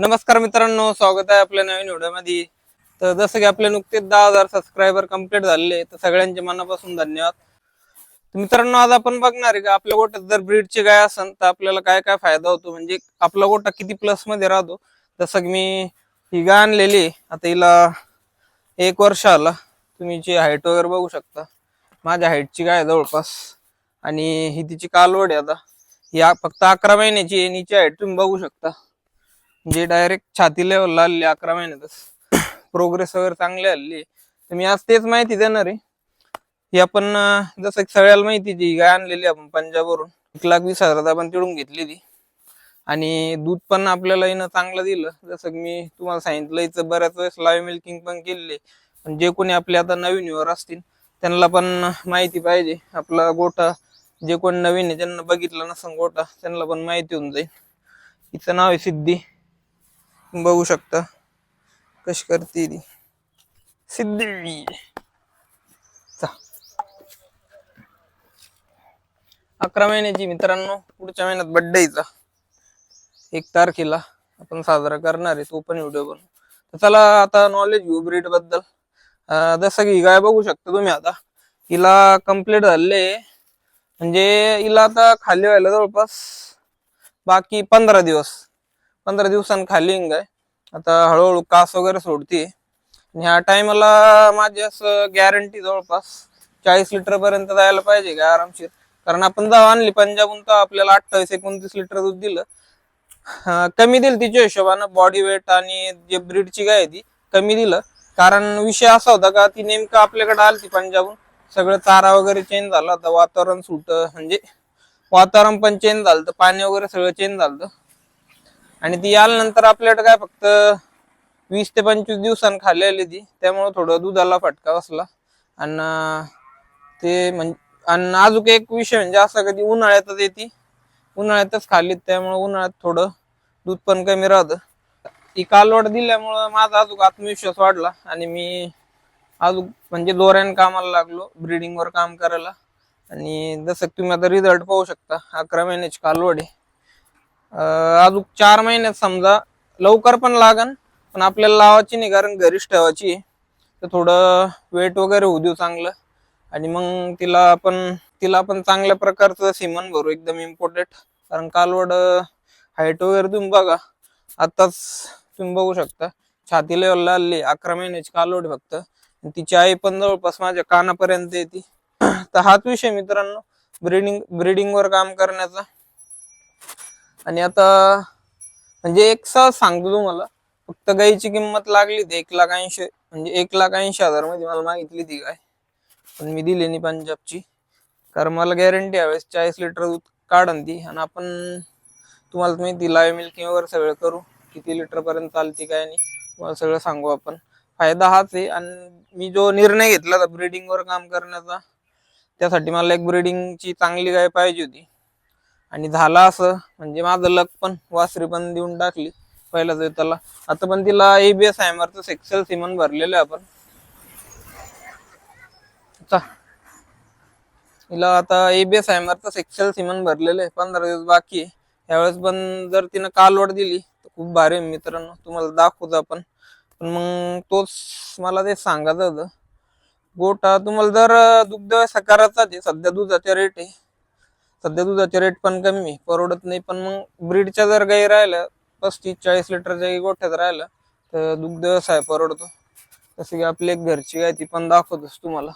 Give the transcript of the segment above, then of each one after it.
नमस्कार मित्रांनो स्वागत आहे आपल्या नवीन व्हिडिओमध्ये. तर जसं की आपले नुकतेच दहा हजार सबस्क्रायबर कंप्लीट झालेले तर सगळ्यांचे मनापासून धन्यवाद. मित्रांनो आज आपण बघणार आहे का आपल्या गोट्यात जर ब्रीडची गाय असेल तर आपल्याला काय काय फायदा होतो? म्हणजे आपला गोटा किती प्लसमध्ये राहतो? जसं की मी ही गाय आणलेली आता हिला एक वर्ष आला. तुम्ही जी हाईट वगैरे बघू शकता. माझ्या हाईटची गाय जवळपास. आणि ही तिची कालवड आहे आता. ही फक्त अकरा महिन्याची आहे आणि हिची हाईट तुम्ही बघू शकता. म्हणजे जे डायरेक्ट छाती लेवलला आलेली अकरा महिन्यातच. प्रोग्रेस वगैरे चांगली आलेली तर मी आज तेच माहिती देणार आहे. ही आपण जसं की सगळ्याला माहिती जी गाय आणलेली आपण पंजाबवरून एक लाख वीस हजारात आपण तिडून घेतली ती आणि दूध पण आपल्याला हिनं चांगलं दिलं. जसं मी तुम्हाला सांगितलं हिचं बऱ्याच वेळेस लाईव्ह मिल्किंग पण केलेली पण जे कोणी आपले आता नवीन युवर असतील त्यांना पण माहिती पाहिजे. आपला गोठा जे कोण नवीन आहे ज्यांना बघितलं नसन गोठा त्यांना पण माहिती होऊन जाईल. हिचं नाव आहे सिद्धी. बघू शकता. कशी करते ती. सिद्धी. अकरा महिन्याची मित्रांनो पुढच्या महिन्यात बर्थडे एक तारखेला आपण साजरा करणार आहे तो पण व्हिडिओ बनवू. तर चला आता नॉलेज घेऊ ब्रीडबद्दल. जसं की गाय बघू शकता तुम्ही आता. हिला कंप्लीट झाले. म्हणजे हिला आता खाली व्हायला जवळपास बाकी पंधरा दिवस. पंधरा दिवसांनी खाली हिंग आहे. आता हळूहळू कास वगैरे सोडते आणि ह्या टायमाला माझी असं गॅरंटी जवळपास चाळीस लिटर पर्यंत जायला पाहिजे का आरामशीर? कारण आपण जाव आणली पंजाबहून तर आपल्याला अठ्ठावीस एकोणतीस लिटर दूध दिलं. कमी दिलं तिच्या हिशोबानं बॉडी वेट आणि जे ब्रीडची गाय ती कमी दिलं. कारण विषय असा होता का ती नेमकं आपल्याकडे आली ती पंजाबहून. सगळं चारा वगैरे चेंज झाला आता वातावरण सुट म्हणजे वातावरण पण चेंज झालं तर पाणी वगैरे सगळं चेंज झालं. आणि ती आल्यानंतर आपल्याकडे काय फक्त वीस ते पंचवीस दिवसांनी खाली आली ती. त्यामुळं थोडं दुधाला फटका बसला. आणि ते म्हणजे आणि अजून एक विषय म्हणजे असा कधी उन्हाळ्यातच येते. उन्हाळ्यातच खाल्ली त्यामुळं उन्हाळ्यात थोडं दूध पण कमी राहतं. ती कालवड दिल्यामुळं माझा अजून आत्मविश्वास वाढला. आणि मी अजून म्हणजे दोऱ्याने कामाला लागलो ब्रिडिंगवर काम करायला. आणि जसं तुम्ही आता रिझल्ट पाहू शकता अकरा महिन्याची कालवड आहे. अजून चार महिन्यात समजा लवकर पण लागन पण आपल्याला लावायची नाही कारण घरीच ठेवायची तर थोडं वेट वगैरे होऊ देऊ चांगलं. आणि मग तिला आपण तिला पण चांगल्या प्रकारचं सिमन भरू एकदम इम्पॉर्टंट कारण कालवड हाईट वगैरे तुम्ही बघा आताच तुम्ही बघू शकता. छाती लेवलला आली अकरा महिन्याची कालवड फक्त. तिची आई पण जवळपास माझ्या कानापर्यंत येते तर हाच विषय मित्रांनो ब्रिडिंग ब्रिडिंगवर काम करण्याचा. आणि आता म्हणजे एक सहज सांगतो तुम्हाला फक्त गाईची किंमत लागली ती एक लाख ऐंशी म्हणजे एक लाख ऐंशी हजारमध्ये मला मागितली ती गाय. पण मी दिली नाही पंजाबची. कारण मला गॅरंटी यावेळेस चाळीस लिटर दूध काढन ती. आणि आपण तुम्हाला माहिती लाईव्ह मिल्किंग वगैरे सगळं करू. किती लिटर पर्यंत चालते काय नाही तुम्हाला सगळं सांगू आपण. फायदा हाच आहे. आणि मी जो निर्णय घेतला होता ब्रिडिंगवर काम करण्याचा त्यासाठी मला एक ब्रिडिंगची चांगली गाय पाहिजे होती. आणि झाला असं म्हणजे माझं लक पण वासरी पण देऊन टाकली पहिल्याच त्याला. आता पण तिला एबीएस हॅमरचं सेक्सेल सिमन भरलेलं आहे आपण. चा. हिला आता एबीएस हॅमरचं सेक्सेल सिमन भरलेलं आहे पंधरा दिवस बाकी आहे. यावेळेस पण जर तिनं कालवड दिली तर खूप भारी आहे मित्रांनो. तुम्हाला दाखवतो आपण. पण मग तोच मला ते सांगायचं होतं. गोटा तुम्हाला जर दुग्ध व्यवसाय सध्या दुधाचे रेट आहे सध्या दुधाचे रेट पण कमी परवडत नाही पण मग ब्रीडच्या जर गाई राहिल्या पस्तीस चाळीस लिटरच्या गाई गोठ्यात राहिल्या तर दुग्ध व्यवसाय परवडतो. जसं की आपली एक घरची गाय ती पण दाखवतोच तुम्हाला.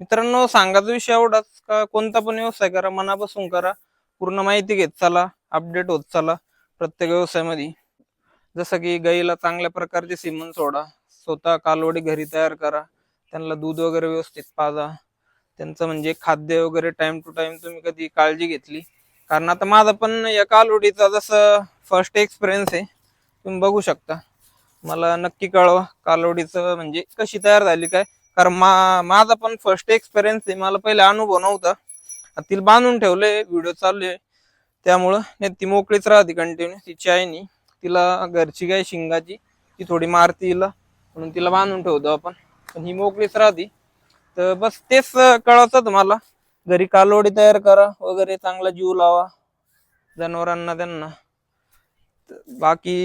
मित्रांनो सांगायचा विषय एवढाच का कोणता पण व्यवसाय करा मनापासून करा. पूर्ण माहिती घेत चला अपडेट होत चला प्रत्येक व्यवसायामध्ये. जसं की गाईला चांगल्या प्रकारचे सिमन सोडा स्वतः कालवडी घरी तयार करा त्यांना दूध वगैरे व्यवस्थित पाजा. त्यांचं म्हणजे खाद्य वगैरे टाइम टू टाइम तुम्ही कधी काळजी घेतली? कारण आता माझा पण या कालवडीचा जसं फर्स्ट एक्सपिरियन्स आहे तुम्ही बघू शकता. मला नक्की कळवा कालवडीचं म्हणजे कशी तयार झाली काय? कारण मा माझा पण फर्स्ट एक्सपिरियन्स आहे मला पहिले अनुभव नव्हता. तिला बांधून ठेवले व्हिडिओ चालू आहे. त्यामुळं नाही ती मोकळीच राहते कंटिन्यू तिची आईनी तिला घरची गाय शिंगाची ती थोडी मारती हिला म्हणून तिला बांधून ठेवतो आपण. पण ही मोकळीच राहते. तर बस तेच कळवतं तुम्हाला. घरी कालवडी तयार करा वगैरे चांगला जीव लावा जनावरांना त्यांना. बाकी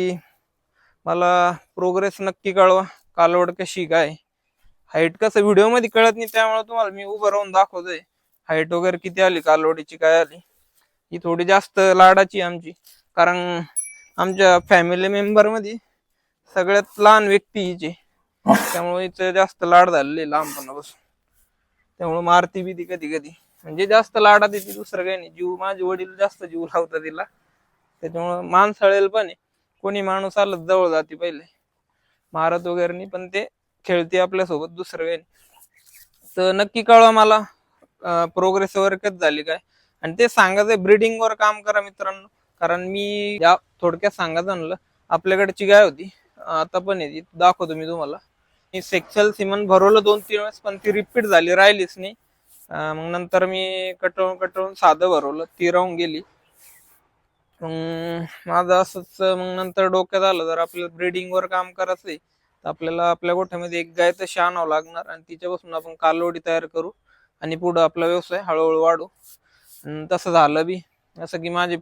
मला प्रोग्रेस नक्की कळवा कालवड कशी काय. हाईट कसं व्हिडिओमध्ये कळत नाही त्यामुळे तुम्हाला मी उभं राहून दाखवतोय. हाईट वगैरे किती आली कालवडीची काय आली. ही थोडी जास्त लाडाची आमची. कारण आमच्या फॅमिली मेंबरमध्ये सगळ्यात लहान व्यक्ती हिची. त्यामुळे हिचं जास्त लाड झालेली लहानपणापासून. त्यामुळे मारती बी ती कधी कधी. म्हणजे जास्त लाडात देते दुसरं काही नाही. जीव माझे वडील जास्त जीव लावतात तिला. त्याच्यामुळं माणसाळेल पण आहे. कोणी माणूस आलं जवळ जाते पहिले. मारत वगैरे नाही पण ते खेळते आपल्यासोबत दुसरं काही नाही. तर नक्की कळवा मला प्रोग्रेस वगैरे कधी झाली काय? आणि ते सांगायचं ब्रीडिंग वर काम करा मित्रांनो. कारण मी या थोडक्यात सांगायचं म्हणलं आपल्याकडची गाय होती. आता पण आहे ती. दाखवतो मी तुम्हाला. मी सेक्शल सिमन भरवलं दोन तीन वेळेस पण ती रिपीट झाली राहिलीच नाही. मग नंतर मी कटवून कटवून साधं भरवलं ती राहून गेली. मग माझं असंच मग नंतर डोक्यात आलं जर आपल्याला ब्रीडिंग वर काम करायचंय तर आपल्याला आपल्या गोठ्यामध्ये एक गाय तर शहाणावं लागणार आणि तिच्यापासून आपण कालवडी तयार करू आणि पुढं आपला व्यवसाय हळूहळू वाढू. तसं झालं बी. असं की माझे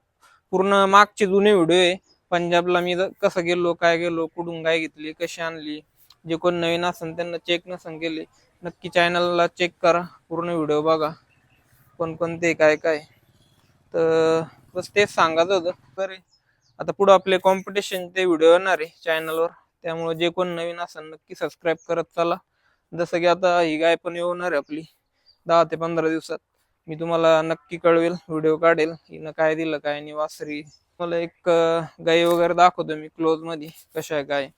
पूर्ण मागचे जुने व्हिडिओ आहे. पंजाबला मी कसं गेलो काय गेलो कुठून गाय घेतली कशी आणली जे कोण नवीन असेल त्यांना चेक नसन केले नक्की चॅनलला चेक करा पूर्ण व्हिडिओ बघा कोणकोणते काय काय. तर बस तेच सांगायचं होतं. बरे आता पुढं आपले कॉम्पिटिशन ते व्हिडिओ येणार आहे चॅनलवर त्यामुळे जे कोण नवीन असेल नक्की सबस्क्राईब करत चला. जसं की आता ही गाय पण येणार आहे आपली दहा ते पंधरा दिवसात. मी तुम्हाला नक्की कळवेल व्हिडिओ काढेल. हिनं काय दिलं काय नाही वासरी. मला एक गाई वगैरे दाखवतो मी क्लोजमध्ये कशा आहे काय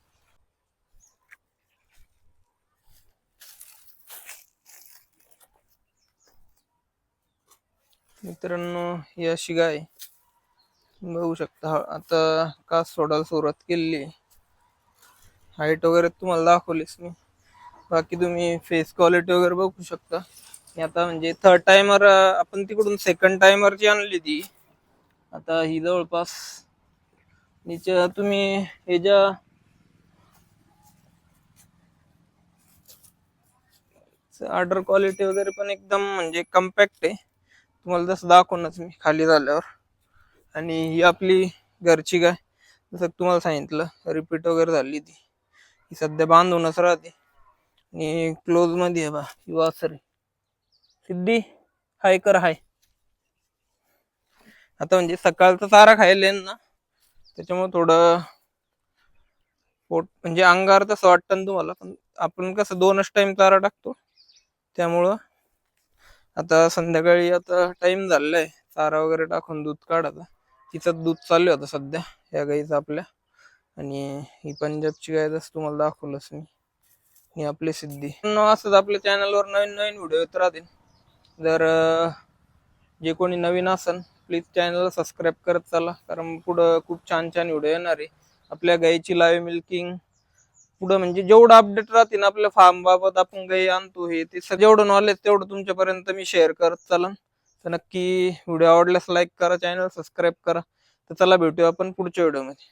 मित्रांनो ही अशी गाय. बघू शकता आता का सोडायला सुरुवात केलेली हाईट वगैरे तुम्हाला दाखवलीच मी. बाकी तुम्ही फेस क्वालिटी वगैरे बघू शकता. आता म्हणजे थर्ड टायमर आपण तिकडून सेकंड टायमरची आणली ती. आता ही जवळपास हिच्या तुम्ही ह्याच्या ऑर्डर क्वालिटी वगैरे पण एकदम म्हणजे कम्पॅक्ट आहे. तुम्हाला जसं दाखवूनच मी खाली झाल्यावर. आणि ही आपली घरची गाय जसं तुम्हाला सांगितलं रिपीट वगैरे झाली ती. ही सध्या बांधूनच राहते. आणि क्लोजमध्ये आहे बा ही वासरी. सिद्धी हाय कर हाय. आता म्हणजे सकाळचा चारा खायला ना त्याच्यामुळे थोडं पोट म्हणजे अंगार तसं वाटतं ना तुम्हाला पण आपण कसं दोनच टाइम चारा टाकतो त्यामुळं आता संध्याकाळी आता टाइम झालेला आहे चारा वगैरे टाकून दूध काढायचा तिचं दूध चालू आहे आता सध्या या गाईचं आपल्या. आणि ही पंजाबची गाय जसं तुम्हाला दाखवलंच मी. ही आपली सिद्धी. असंच आपल्या चॅनलवर नवीन नवीन व्हिडिओ येत राहतील. जर जे कोणी नवीन असन प्लीज चॅनलला सबस्क्राईब करत चला. कारण पुढं खूप छान छान व्हिडिओ येणार आहे. आपल्या गाईची लाईव्ह मिल्किंग पुढं म्हणजे जेवढं अपडेट राहतील आपल्या फार्म बाबत आपण काही आणतो हे ते जेवढं नॉलेज तेवढं तुमच्यापर्यंत मी शेअर करत चालन. तर नक्की व्हिडिओ आवडल्यास लाईक करा चॅनल सबस्क्राईब करा. तर चला भेटूया आपण पुढच्या व्हिडिओमध्ये